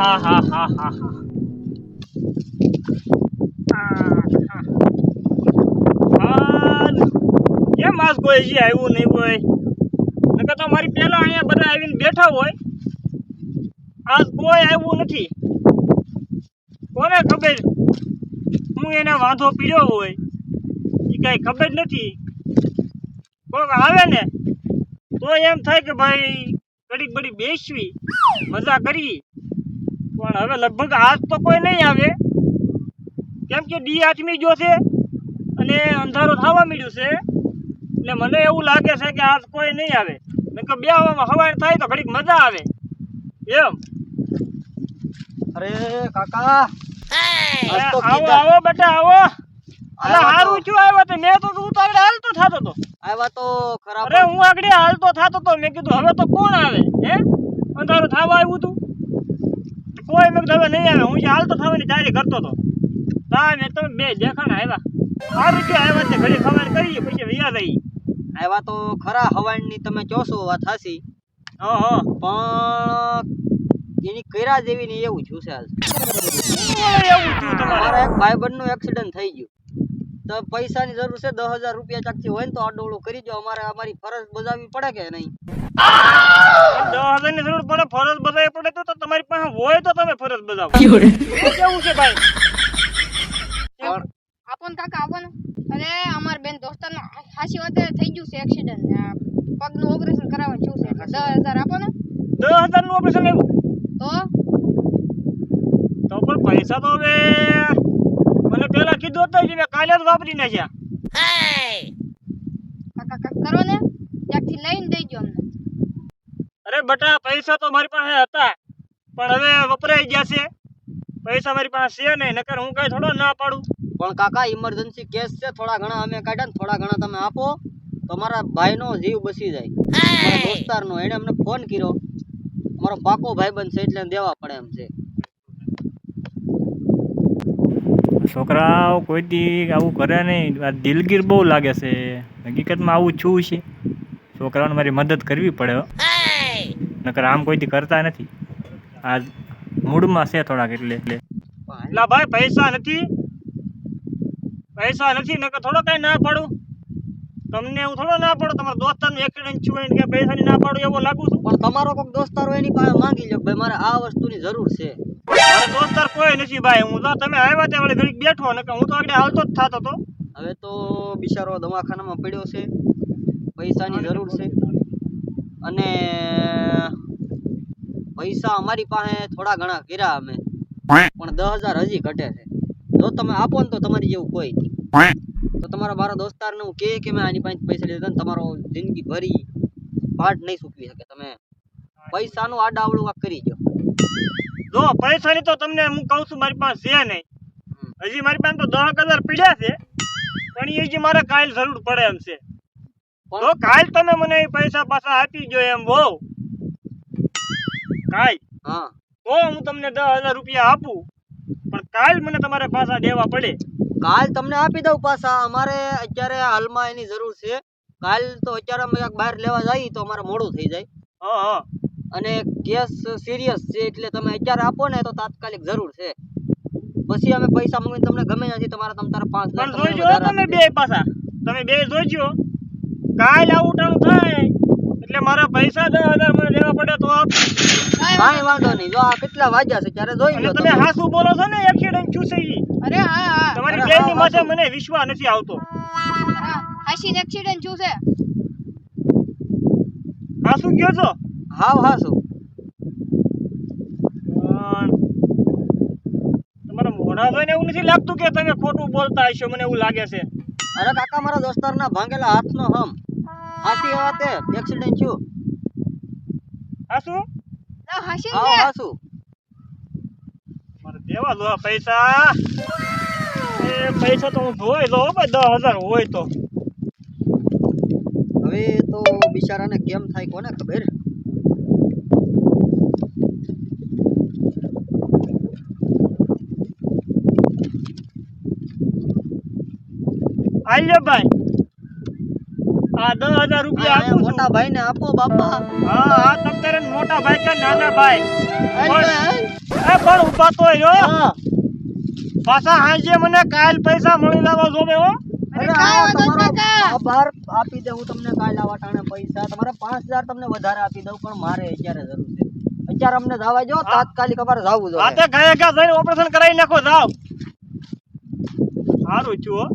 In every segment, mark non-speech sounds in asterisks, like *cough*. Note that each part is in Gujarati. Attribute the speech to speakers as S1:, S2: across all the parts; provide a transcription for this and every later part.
S1: હા હા હા હા. કેમ આજ કોઈ હજી આવ્યું નહીં હોય નકર તો મારી પહેલા અહીંયા બધા આવીને બેઠા હોય. આજ કોઈ આવ્યું નથી. કોને ખબર? હું એને વાંધો પીડ્યો હોય. એ કાંઈ ખબર નથી. કોઈક આવે ને, તો એમ થાય કે ભાઈ, ઘડીક બડી બેસવી, મજા કરી પણ હવે લગભગ આજ તો કોઈ નહીં આવે. કેમ કે ડી આઠમી જો છે અને અંધારો થવા મળ્યું છે. એટલે મને એવું લાગે છે કે આજ કોઈ નહીં આવે. કે બે હવામાં હવાય થાય તો ઘડીક મજા આવે. એમ.
S2: અરે કાકા.
S1: આવો આવો બેટા આવો. હારું છું આવ્યો તો. મેં તો તો આગળ હાલતો થતો
S2: આવ્યા તો ખરાબ
S1: અરે હું આગળ હાલતો થતો તો. મેં કીધું હવે તો કોણ આવે? હે? અંધારું થવા આવ્યું તું. કોઈ મેં તમે નહીં આવે. હું જે હાલતો થવાની તૈયારી કરતો હતો તા મેં તમે બે દેખાણ આવ્યા. સારું કે આવ્યા તે ઘડી ખબર કરી પછી વ્યા રહી.
S2: આવ્યા તો ખરા હવાણની તમે જોશો વાત હાસી
S1: ઓહો
S2: પણ એની કર્યા જેવી ને એવું થયું છે હાલ.
S1: એવું થયું તમારે?
S2: મારા એક ભાઈબંધનું એક્સિડન્ટ થઈ ગયું. તો પૈસાની જરૂર છે દસ હજાર રૂપિયા ચાકથી હોય ને તો આડોળું કરી દો. અમારે અમારી ફરજ બજાવવી પડે કે નહીં?
S1: દસ હજારની જરૂર પડે ફરજ બજાવવી પડે તો તમારી પાસે હોય તો તમે ફરજ બજાવો. *laughs* કેવું છે ભાઈ?
S2: પણ
S3: આપણ કાકા આપો અને અરે અમાર બેન દોસ્તાર હાસી વાતે થઈ ગયું છે એક્સિડન્ટ પગનું ઓપરેશન કરાવવાનું થયું છે. એટલે દસ હજાર આપો ને.
S1: દસ હજારનું ઓપરેશન એવું
S3: તો?
S1: તો પણ પૈસા તો હવે મને પેલા કીધું હતું કે મેં કાલે જ વાપરી નાખ્યા.
S3: કાકા કાક કરો ને ત્યાંથી લઈને દેજો અમને.
S1: અરે બટા પૈસા તો મારી પાસે હતા પણ હવે વપરાઈ ગયા છે. પૈસા મારી પાસે છે નહીં નકર હું કઈ થોડો ના પાડું.
S2: પણ કાકા ઇમરજન્સી કેસ છે થોડા ઘણા અમે કાઢ્યા ને થોડા ઘણા તમે આપો. તો મારા ભાઈનો જીવ બસી જાય. દોસ્તારનો એને અમને ફોન કર્યો. અમારો પાકો ભાઈબંધ છે એટલે દેવા પડે એમ છે.
S1: છોકરાઓ કોઈ દી આવું કરે નહીં. આ દિલગીર બહુ લાગે છે. હકીકતમાં આવું છું છે. છોકરાઓને મારી મદદ કરવી પડે નકર આમ કોઈ દી કરતા નથી. આ મૂડમાં છે થોડાક એટલે. એટલે એટલા ભાઈ પૈસા નથી. પૈસા નથી નકર થોડો કઈ ના પાડું. તમને હું થોડો ના પાડું તમારા દોસ્તારનું એક્સિડન્ટ છું કે પૈસાની ના પાડું એવો લાગુ છું.
S2: પણ તમારો કોઈક દોસ્તાર હોય એની પાસે માંગી લો ભાઈ મારે આ વસ્તુની જરૂર છે.
S1: દોસ્તાર કોઈ નથી ભાઈ. હું તો તમે આવ્યા ત્યાં વળી ઘડીક બેઠો ને હું તો આગળ હાલતો જ થતો હતો
S2: હવે તો બિચારો દવાખાનામાં પડ્યો છે. પૈસાની જરૂર છે. અને પૈસા અમારી પાસે થોડા ઘણા કર્યા અમે. પણ દસ હજાર હજી ઘટે છે. જો તમે આપો ને તો તમારી જેવું કોઈ. નહીં તો તમારા મારા દોસ્તારને હું કહે કે મેં આની પાસે પૈસા લીધા તમારો જિંદગી ભરી પાઠ નહીં સૂકવી શકે તમે. પૈસાનું આડાવડું કરી દો
S1: જો પૈસાની તો તમને હું કહું છું મારી પાસે છે નહીં. હજી મારી પાસે તો દસ હજાર પીડ્યા છે પણ એ જે મારે કાલ જરૂર પડે એમ છે. તો કાલ તમે મને એ પૈસા પાછા આપી જો એમ બહુ કાલ
S2: હા.
S1: તો હું તમને દસ હજાર રૂપિયા આપું પણ કાલ મને તમારે પાછા દેવા પડે.
S2: કાલ તમને આપી દઉં પાછા. અમારે અત્યારે હાલમાં એની જરૂર છે. કાલ તો અત્યારે અમે બહાર લેવા જઈએ તો અમારે મોડું થઈ જાય.
S1: હા હા.
S2: અને કેસ સિરિયસ છે એટલે તમે અત્યારે આપો ને તો તાત્કાલિક જરૂર છે. પછી અમે પૈસા મંગાવીને તમને ગમે ત્યાંથી તમારા તમ તારા પાંચ લાખ
S1: પણ
S2: વધારે
S1: તમે બે પાછા. તમે બે જોઈજો કાલ આવું થાય. એટલે મારા પૈસા દસ હજાર મને લેવા પડે તો આપ.
S3: કાંઈ
S2: વાંધો નહીં. જો આ કેટલા વાગ્યા છે ત્યારે જોઈ લો
S1: તમે હાસુ બોલો છો ને એક્સિડન્ટ છું છે
S3: અરે હા હા.
S1: તમારી બેનની માથે મને વિશ્વાસ નથી આવતો.
S3: હા હાસી એક્સિડન્ટ થયું છે.
S1: હાસુ ગયો છો?
S2: હાવ હા શું
S1: તમારા મોઢા જોઈને એવું નથી લાગતું કે તમે ખોટું બોલતા હશો? મને એવું લાગે છે.
S2: અરે કાકા મારા દોસ્તારના ભાંગેલા હાથનો હમ. હાથી વાતે એક્સિડન્ટ થયું.
S1: હાસુ?
S3: હાસી
S2: હા હાસુ.
S1: મારે દેવા દો આ પૈસા. એ પૈસા તો હું જોઈ લઉં ભાઈ દસ હજાર હોય તો.
S2: હવે તો બિચારાને કેમ થાય કોને ખબર?
S1: આલ્યો ભાઈ. આ દસ હજાર રૂપિયા
S2: આ
S1: આપું
S2: મોટા ભાઈને આપો બાપા.
S1: હા હા તમ તારે મોટા ભાઈ કે નાના ભાઈ. એ પણ ઊભા તો રહ્યો પાછા હાંજે મને કાલ પૈસા મળી લાવવા જોવે હો.
S2: આ. આભાર આપી દઉં તમને કાલ આવા ટાણે પૈસા. તમારે પાંચ હજાર તમને વધારે આપી દઉં પણ મારે અત્યારે જરૂર છે. અત્યારે અમને જવા જો તાત્કાલિક અમારે જવું જોઈએ.
S1: તે ગયા ગયા જઈને ઓપરેશન કરાવી નાખો જાવ સારું છું હો.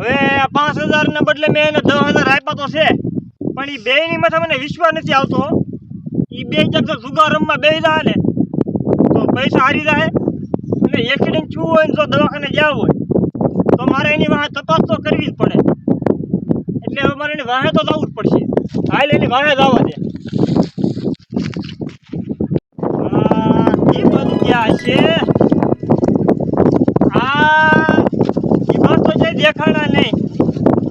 S1: હવે પાંચ હજાર ને બદલે મેં એને દસ હજાર આપ્યા તો છે. પણ એ બે ની માથે મને વિશ્વાસ નથી આવતો. એ બે જુગાર રમવા બે જાય ને, તો પૈસા હારી જાય. અને એક્સિડન્ટ થયું હોય ને જો દવાખાને જવું હોય, તો મારે એની વાહે તપાસ તો કરવી જ પડે. એટલે હવે મારે એની વાહે તો જવું જ પડશે. હાલ એની વાહે જવા દે. આ એ બધું ક્યાં છે આ એમાં તો જઈ દેખાણા નહીં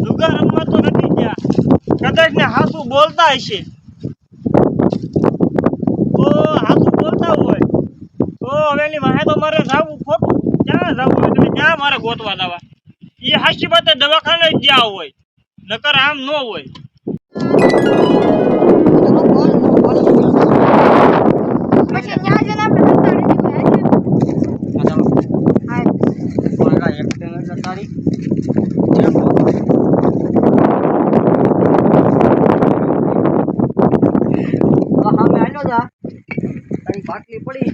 S1: જુગાર રમવા તો નથી ગયા કદાચ બોલતા હશે. તો હાસુ બોલતા હોય. તો હવે એની વાહે તો મારે જવું ખોટું. ક્યાં જવું હોય? તમે ક્યાં મારે ગોતવા દવા? એ હાસી બાતે દવાખાને જ ગયા હોય. નકર આમ ન હોય.
S3: પછી ન્યા જઈને આપણે ધંધા નથી હોય, હાલ.
S2: હા, ચાલો.
S3: હાલ.
S2: ઓલા એક ટેંગર છે તારી. એક લો. આ સામે આલ્યો જા. તારી બાટલી પડી.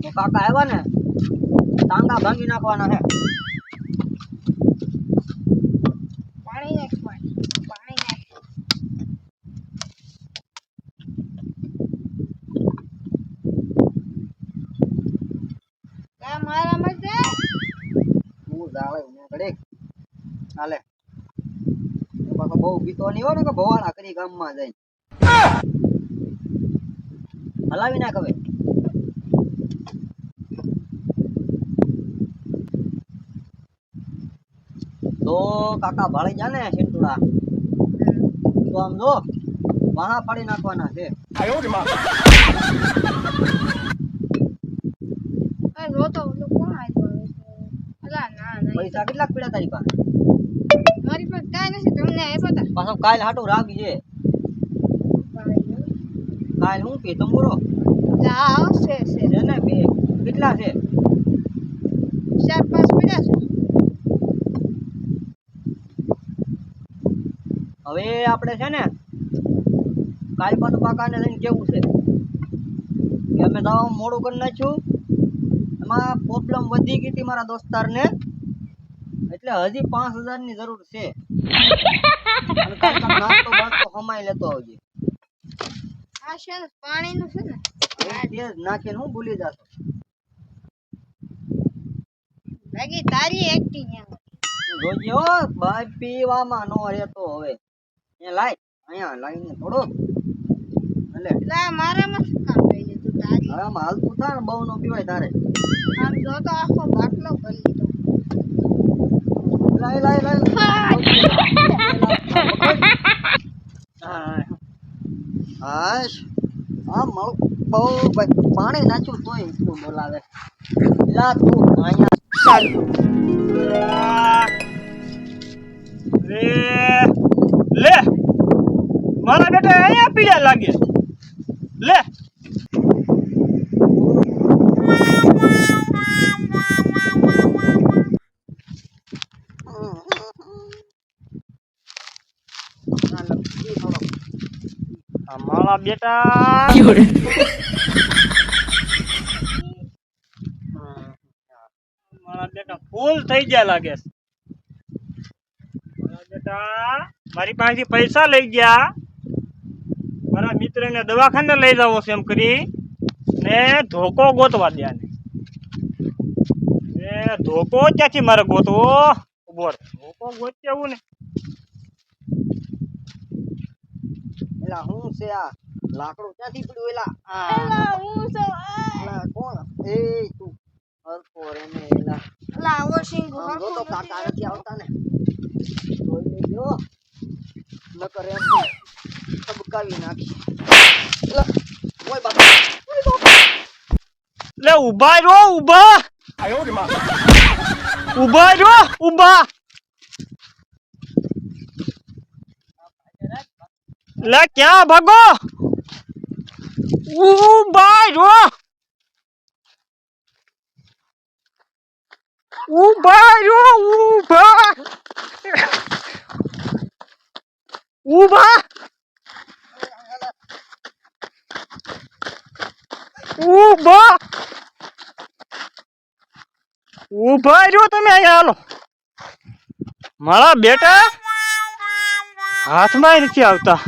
S2: અને કાકા આવ્યા ને? ટાંગા ભાંગી નાખવાના છે
S3: પાણી નાખ પાણી પાણી નાખ આ મારા માટે
S2: હું હલાવી નાખ હવે. તો કાકા ભાળી જા ને સિંતુડા તો આમ જો વાહા પાડી નાખવાના છે
S3: આ રોતો ઓલો કોણ આવ્યો હવે છે? અલા ના ના
S2: પૈસા કેટલા પીડા તારી પાસે?
S3: મારી પાસે કાંઈ નથી તમને આપ્યા તા.
S2: પાછો કાલ હાટો છે. કાલ હું પી
S3: તમ આ આવશે છે
S2: છે ને બે? કેટલા છે?
S3: ચાર પાંચ પડ્યા છે.
S2: હવે આપણે છે ને કાલ પાછું કાકાને લઈને કેવું છે? કે અમે દવા મોડું કરી નાખ્યું. એમાં પ્રોબ્લેમ વધી ગઈ હતી મારા દોસ્તારને. એટલે હજી પાંચ હજારની જરૂર છે. *laughs* હમાઈ લેતો આવજે.
S3: આ છે ને પાણીનું છે ને?
S2: હવે તે જ નાખીને હું ભૂલી જાતો.
S3: બાકી તારી એક્ટિંગ એમ.
S2: તું જોજે હો ભાઈ પીવામાં નો રહેતો હવે. અહીંયા લાય અહીંયા લાઈને થોડો. એટલે
S3: એટલે આ મારામાં શું કામ થઈ જતું તારી?
S2: હવે ને બહુ નો પીવાય તારે.
S3: આમ જો તો આખો બાટલો ભરી લીધો
S2: લાય લાય લાય. હાશ. આ મારું બહુ ભાઈ પાણી નાખ્યું તોય એટલું બોલાવે? લા તું અહીંયા. ચાલ
S1: લે. મારા બેટા અહીંયા પીડા લાગે. મારા બેટા. મારા બેટા ફૂલ થઈ ગયા લાગે. મારા બેટા, મારી પાસેથી પૈસા લઈ ગયા. મારા મિત્રને દવાખાને લઈ જાવો છે એમ કરી. ને ધોકો ગોતવા દે ને ધોકો ક્યાંથી મારે ગોતવો? ઊભો ધોકો ગોતી આવું ને.
S2: એલા હું છે આ લાકડું ક્યાંથી પડ્યું એલા.
S3: એલા હું તો
S2: એલા કોણ? એ તું. હર કોરે ને એલા.
S3: એલા ઓ સિંગ
S2: આમ તો કાકા
S3: નથી
S2: આવતા ને. જોઈ લેજો. નકર એમ નહીં. તબકાવી નાખી એલા, ઓય બાપા. ઓય બાપા.
S1: લે એટલે ઊભા રહો ઊભા ઊભા રો ઊભા લે, ક્યાં ભાગો? ઊભા રહો ઊભા રહો ઊભા ઊભા ઊભા ઊભા રહ્યો તમે અહીંયા હાલો. મારા બેટા હાથમાં નથી આવતા.